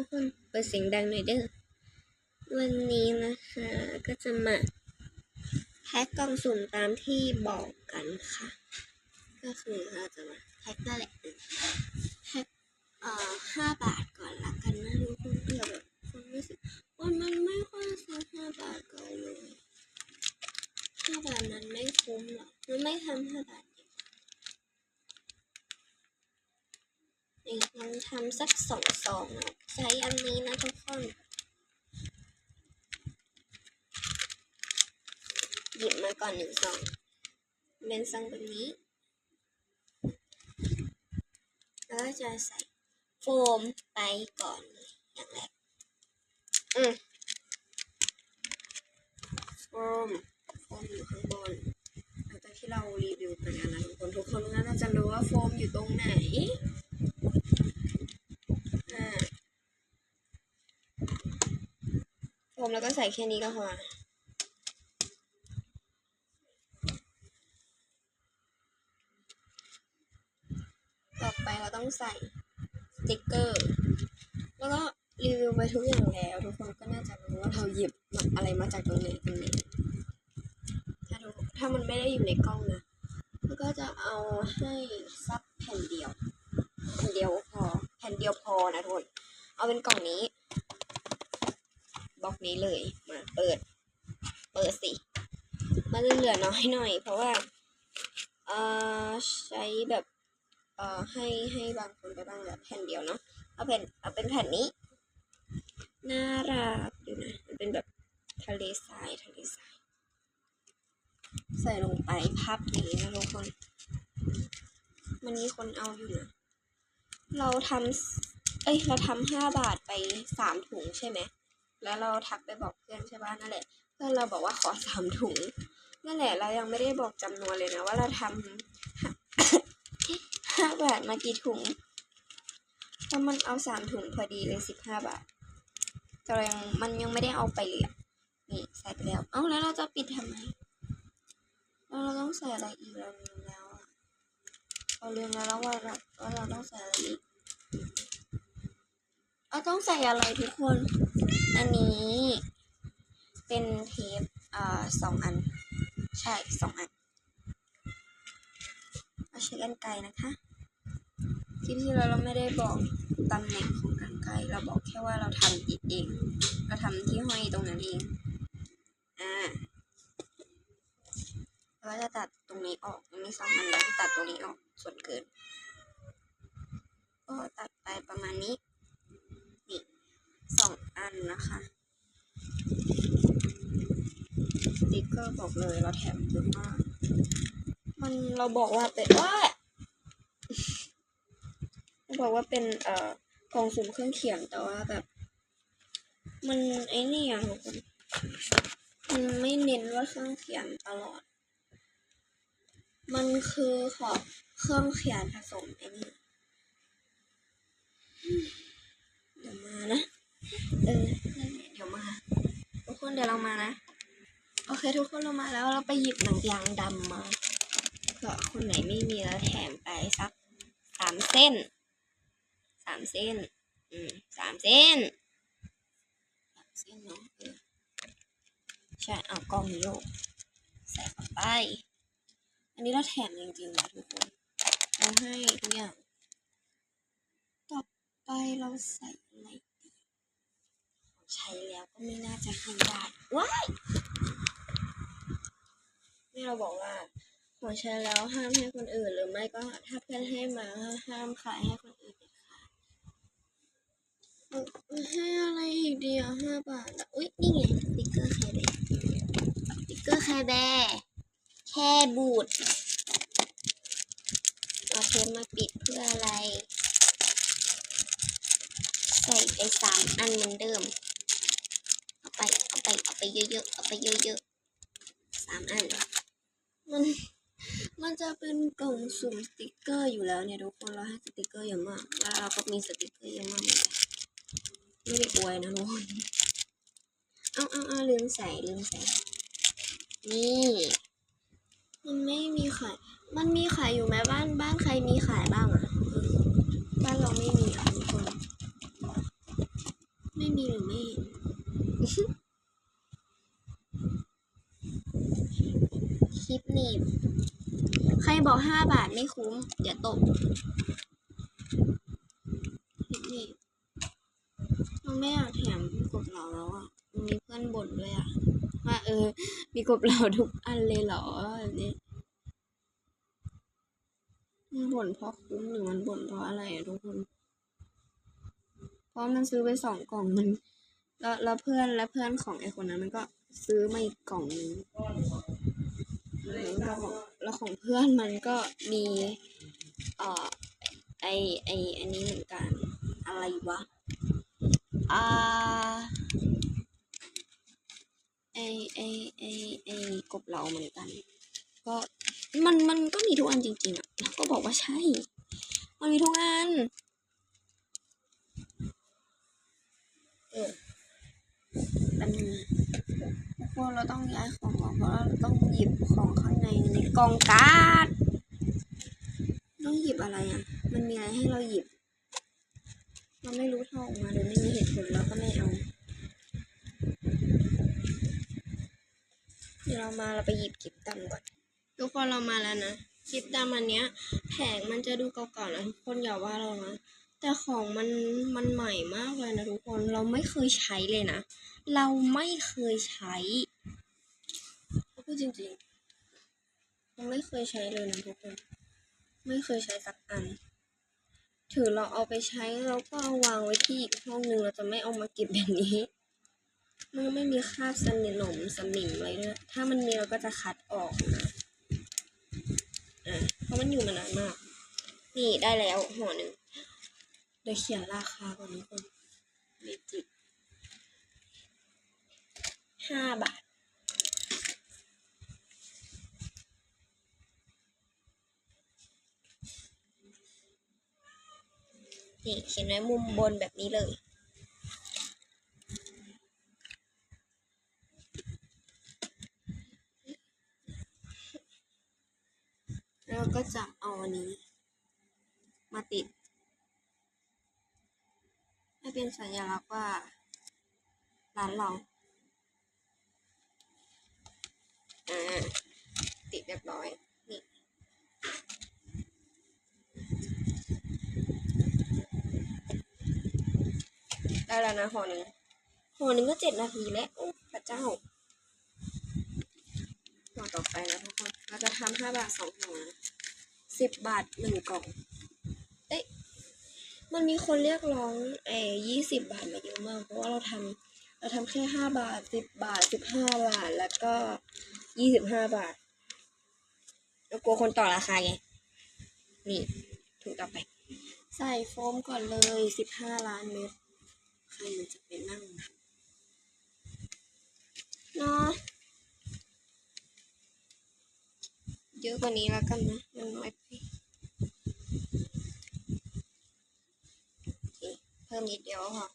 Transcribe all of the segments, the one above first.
ทุกคนเปิดเสียงดังหน่อยเด้อวันนี้นะคะ ก็จะมาแพ็กกล่องสุ่มตามที่บอกกันค่ะ ก็คือเราจะมาแพ็กนั่นแหละแพ็กเอ่อห้าบาทก่อนละกันนะทุกคนเผื่อแบบคนรู้สึกว่ามันไม่ค่อยซื้อห้าบาทก็เลยห้าบาทมันไม่คุ้มหรอกมันไม่ทำห้าบาท ดีกว่านี่ลองทำสักสองสองนะใช้อันนี้นะทุกคนหยิบมาก่อนหนึ่งซองเป็นซองแบบนี้ แล้วจะใส่โฟมไปก่อนเลยอย่างแรกอืมโฟมโฟมอยู่ข้างบนหลังจากที่เรารีวิวไปแล้วนะทุกคนทุกคนก็น่าจะรู้ว่าโฟมอยู่ตรงไหน อ่า โฟ มแล้วก็ใส่แค่นี้ก็พอต่อไปเราต้องใส่สติกเกอร์ แล้วก็รีวิวไปทุกอย่างแล้ว ทุกคนก็น่าจะรู้ว่าเราหยิบอะไรมาจากตรงไหนตรงไหนถ้าถ้ามันไม่ได้อยู่ในกล้องนะก็จะเอาให้สักแผ่นเดียว แผ่นเดียวพอ แผ่นเดียวพอนะทุกคน เอาเป็นกล่องนี้ บล็อกนี้เลย มาเปิด เปิดสิ มันเหลื อยหน่อย เพราะว่าเอ่อใช้แบบเอ่อให้ให้บางคนไปบ้างแบบแผ่นเดียวเนาะเอาแผ่นเอาเป็นแผ่นนี้น่ารักดูนะมันเป็นแบบทะเลทรายทะเลทรายใส่ลงไปพับอย่างนี้นะทุกคนมันมีคนเอาอยู่นะเราทำเอ้ยเราทำห้าบาทไปสามถุงใช่ไหมแล้วเราทักไปบอกเพื่อนใช่ป่ะนั่นแหละ เพื่อนเราบอกว่าขอสามถุง นั่นแหละเรายังไม่ได้บอกจำนวนเลยนะว่าเราทำห้าบาทมากี่ถุงเพรามันเอาสามถุงพอดีเลยสิบห้าบาทแต่เรายังมันยังไม่ได้เอาไปเลยนี่ใส่ไปแล้ว เอ้าแล้วเราจะปิดทำไมแล้วเราต้องใส่อะไรอีกเราลืมแล้วอะเราลืมแล้วว่าเราว่าเราต้องใส่อะไรอีกเราต้องใส่อะไรทุกคน อันนี้เป็นเทปอ่าสองอัน ใช่สองอันเราใช้กันไกรนะคะที่ที่เราเราไม่ได้บอกตำแหน่งของกันไกรเราบอกแค่ว่าเราทำติดเอง เราทำที่ห้อยตรงนั้นเองอ่าเราจะตัดตรงนี้ออกมันมีสองอันแล้วตัดตรงนี้ออกส่วนเกินก็ตัดไปประมาณนี้นี่สองอันนะคะ ส ติกเกอร์บอกเลยเราแถมเยอะมาก มันเราบอกว่าเป็นว่าเราบอกว่าเป็นเอ่อกล่องสุ่มเครื่องเขียนแต่ว่าแบบ มันไอ้นี่อะทุกคนมันไม่เน้นว่าเครื่องเขียนตลอด มันคือขอบเครื่องเขียนผสมไอ้นี่เดี๋ยวมานะ เออ เดี๋ยวมา ทุกคนเดี๋ยวเรามานะ เคทุกคนเรามาแล้วเราไปหยิบหนังยางดำมาเผื่อคนไหนไม่มีแล้วแถมไปสักสามเส้นสามเส้น อืมสามเส้นสามเส้นเนาะใช่เอากล้องโยกใส่เข้าไป อันนี้เราแถมจริงๆนะทุกคนเราให้ทุกอย่าง ต่อไปเราใส่อะไรดีใช้แล้วก็ไม่น่าจะให้ได้ว้าย ที่เราบอกว่าของใช้แล้วห้ามให้คนอื่น หรือไม่ก็ถ้าเพื่อนให้มาห้ามขายให้คนอื่นเด็ดขาดเอาให้อะไรอีกดีอะห้าบาทอะอุ๊ยนี่ไงสติ๊กเกอร์แคร์แบร์สติ๊กเกอร์แคร์แบร์แค่บูดเอาเทปมาปิดเพื่ออะไร ใส่ไปสามอันเหมือนเดิม เอาไป เอาไป เอาไปเยอะๆ เอาไปเยอะๆสามอัน มันมันจะเป็นกล่องสุ่มสติกเกอร์อยู่แล้วเนี่ยทุกคนเราให้สติกเกอร์เยอะมากแล้วเราก็มีสติกเกอร์เยอะมากเหมือนกันไม่ได้อวยนะทุกคนเอาเอาเอาลืมใส่ลืมใส่ นี่ มันไม่มีขาย มันมีขายอยู่ไหมบ้านบ้านใครมีขายบ้างอะบ้านเราไม่มีอะทุกคน ไม่มีหรือไม่เห็น คลิปหนีบ ใคร บอกห้าบาทไม่คุ้ม เดี๋ยวตกนีบเราไม่อยากแถมกบเราแล้วอะมันมีเพื่อนบ่นด้วยอะว่าเออ มีกบเราทุกอันเลยเหรอแบบนี้มันบ่นเพราะคุ้มหรือมันบ่นเพราะอะไรอะทุกคน เพราะมันซื้อไปสองกล่องมัน แล้วแล้วเพื่อนและเพื่อนของไอ้คนนั้นมันก็ซื้อมาอีกกล่องนึงแล้วของ แล้วของเพื่อนมันก็มีเอ่อไอไออันนี้เหมือนกัน อะไรวะอ่าไอไอไอไอกบเหลาเหมือนกัน ก็มันมันก็มีทุกอันจริงๆอะแล้วก็บอกว่าใช่ มันมีทุกอันเออแป๊บนึง นะเราต้องย้ายของออกเพราะเราต้องหยิบของข้างในในกล่องการ์ดต้องหยิบอะไรอะ มันมีอะไรให้เราหยิบ เราไม่รู้ถ้าออกมาโดยไม่มีเหตุผลเราก็ไม่เอา เดี๋ยวเรามาเราไปหยิบกิฟต์ดำก่อน ทุกคนเรามาแล้วนะกิฟต์ดำอันเนี้ยแผงมันจะดูเก่าๆนะทุกคนอย่าว่าเรานะแต่ของมันมันใหม่มากเลยนะทุกคนเราไม่เคยใช้เลยนะ เราไม่เคยใช้พูดจริงๆเราไม่เคยใช้เลยนะทุกคน ไม่เคยใช้สักอัน ถือเราเอาไปใช้แล้วก็เอาวางไว้ที่อีกห้องหนึ่งเราจะไม่เอามาเก็บแบบนี้ มันไม่มีคราบสนิมหนมสนิมอะไรด้วยถ้ามันมีเราก็จะคัดออกนะอะเพราะมันอยู่มานานมาก นี่ได้แล้วห่อหนึ่งเดี๋ยวเขียนราคาก่อนทุกคนเมจิก ห้าบาท นี่เขียนไว้มุมบนแบบนี้เลย แล้วก็จะเอาอันนี้ มาติด ให้เป็นสัญลักษณ์ว่าร้านเรา อ่า ติด เรียบร้อย นี่ได้แล้วนะห่อหนึ่งห่อหนึ่งก็เจ็ดนาทีแล้วโอ้พระเจ้าห่อต่อไปแล้วทุกคนเราจะทำห้าบาทสองห่อสิบบาทหนึ่งกล่องเอ้ยมันมีคนเรียกร้องเอ้ยี่สิบบาทมาเยอะมาก เพราะว่าเราทำเราทำแค่ห้าบาทสิบบาทสิบห้าบาท แล้วก็ยี่สิบห้าบาท เรากลัวคนต่อราคาไง นี่ถูกต่อไป ใส่โฟมก่อนเลยสิบห้าล้านเม็ดใครมันจะไปนั่งนะเนาะเยอะกว่านี้แล้วกันนะ มันน้อยไปเพิ่มนิดเดียวพอ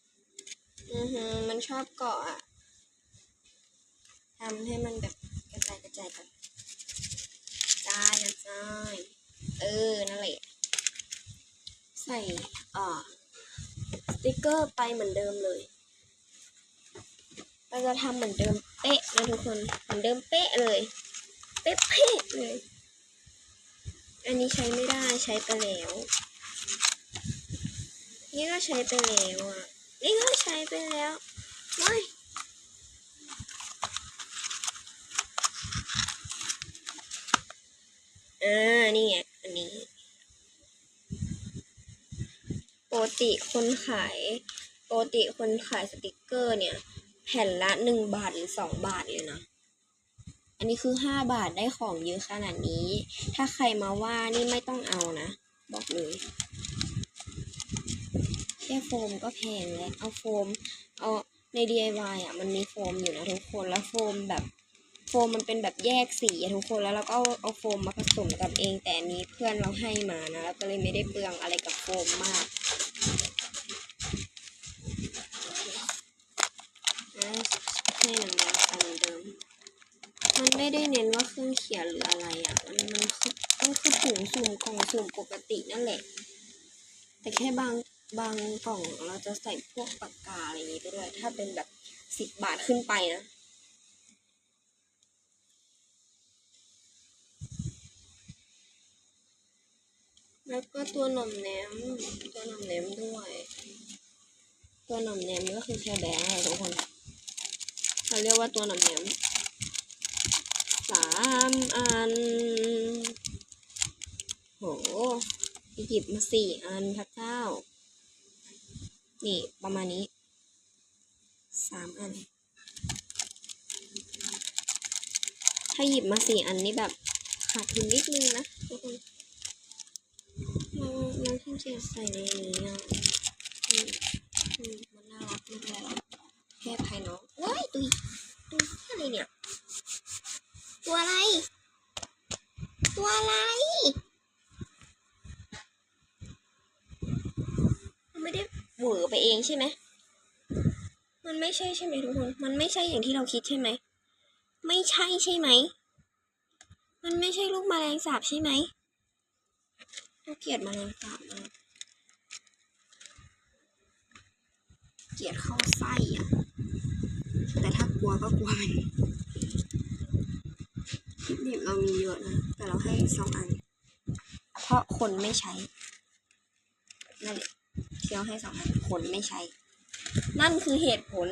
อือฮึมันชอบเกาะอะทำให้มันแบบกระจายกระจายกัน ระจายกระจายเออ นั่นแหละ ใส่อ่าสติกเกอร์ไปเหมือนเดิมเลย เราจะทำเหมือนเดิมเป๊ะนะทุกคน เหมือนเดิมเป๊ะเลย เป๊ะเป๊ะเลย อันนี้ใช้ไม่ได้ใช้ไปแล้ว นี่ก็ใช้ไปแล้วอะ นี่ก็ใช้ไปแล้วไม่ อ่า นี่ไง อันนี้ปกติคนขายปกติคนขายสติกเกอร์เนี่ย แผ่นละหนึ่งบาทหรือสองบาทเลยนะ อันนี้คือห้าบาทได้ของเยอะขนาดนี้ ถ้าใครมาว่านี่ไม่ต้องเอานะ บอกเลย แค่โฟมก็แพงแล้ว เอาโฟม เอาใน DIY อะ มันมีโฟมอยู่นะทุกคน แล้วโฟมแบบ ฟมมันเป็นแบบแยกสีทุกคนแล้วเราก็เอาโฟมมาผสมกันเอง แต่อันนี้เพื่อนเราให้มานะแล้วก็เลยไม่ได้เปลืองอะไรกับโฟมมากให้หนังยามเดิม มันไม่ได้เน้นว่าเครื่องเขียนหรืออะไรอะ มันมันคือมันคือถุงสุ่มกล่องสุ่มปกตินั่นแหละ แต่แค่บางบางกล่องเราจะใส่พวกปากกาอะไรอย่างนี้ไปด้วย ถ้าเป็นแบบสิบบาทขึ้นไปนะ แล้วก็ตัวหน่อมแหนม ตัวหน่อมแหนมด้วย ตัวหน่อมแหนมก็คือแค่แบงค์อะทุกคนเขาเรียกว่าตัวหน่อมแหนมสามอัน โหหยิบมาสี่อันพระเจ้า นี่ประมาณนี้สามอัน ถ้าหยิบมาสี่อันนี่แบบขาดทุนนิดนึงนะทุกคน เราเราที่จะใส่ในนี้อะอืมอืมมันน่ารักมากเลยแค่ภายนอกว้ายตุยตุยอะไรเนี่ย ตัวอะไร ตัวอะไรมันไม่ได้เหวอไปเองใช่ไหมมันไม่ใช่ใช่ไหมทุกคน มันไม่ใช่อย่างที่เราคิดใช่ไหม ไม่ใช่ใช่ไหม มันไม่ใช่ลูกแมลงสาบใช่ไหม เราเกลียดแมลงสาบมาเกลียดเข้าไส้อะแต่ถ้ากลัวก็กลัวมันคลิปดิบเรามีเยอะนะ แต่เราให้สองอัน เพราะคนไม่ใช้ นั่นแหละที่เราให้สองอัน คนไม่ใช้ นั่นคือเหตุผล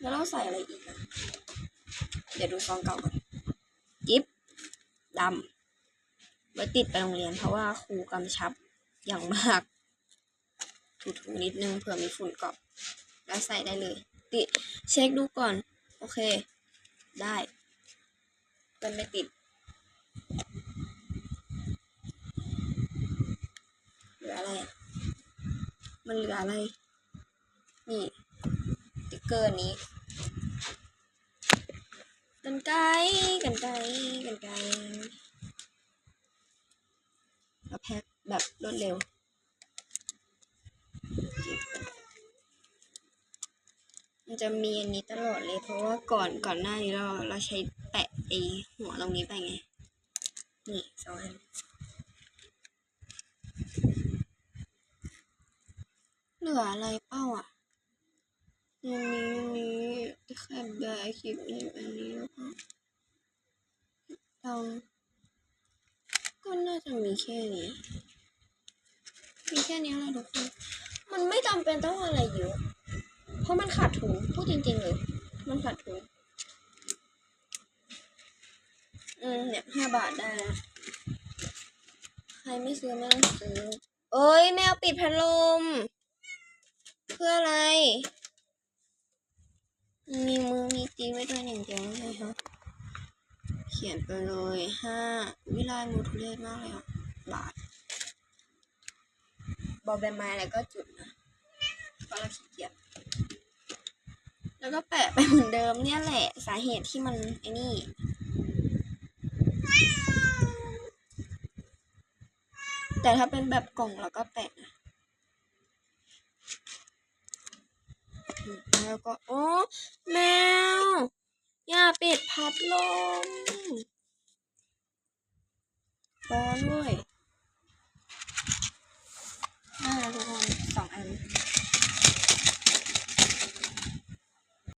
แล้วเราใส่อะไรอีกนะ เดี๋ยวดูซองเก่าก่อนกิฟดำ ไว้ติดไปโรงเรียนเพราะว่าครูกำชับอย่างมาก ถูๆนิดนึงเผื่อมีฝุ่นเกาะแล้วใส่ได้เลย ติดเช็คดูก่อน โอเค ได้เป็นไม่ติด เหลืออะไรอะ มันเหลืออะไร นี่ติ๊กเกอร์นี้กันไกลกันไกลกันไกล แล้แพ็คแบบรวดเร็ว มันจะมีอันนี้ตลอดเลย เพราะว่าก่อนก่อนหน้านี้เราเราใช้แปะไอหัวตรงนี้ไปไง นี่สองอันเหลืออะไรเป้าอะอันนี้อันนี้แค่แบบคลิปนี้อันนี้แล้วก็เรา ก็น่าจะมีแค่นี้ มีแค่นี้แหละทุกคน มันไม่จำเป็นต้องอะไรเยอะ เพราะมันขาดทุนพูดจริงๆเลย มันขาดทุนอืมเนี่ยห้าบาทได้แล้วใครไม่ซื้อไม่ต้องซื้อ เอ้ยแมวปิดพัดลม เพื่ออะไร มีมือมีตีไว้ด้วยอย่างเดียวไม่ใช่ฮะ เขียนไปเลยห้าวิลายมือทุเรศมากเลยอะบาทบอใบไม้แล้วก็จุดนะเพราะเราขี้เกียจแล้วก็แปะไปเหมือนเดิมเนี่ยแหละสาเหตุที่มันไอ้นี่แต่ถ้าเป็นแบบกล่องเราก็แปะนะแล้วก็ โอ้ แมว อย่าปิดพัดลมร้อนเวยน่าจะทุกคนสองอัน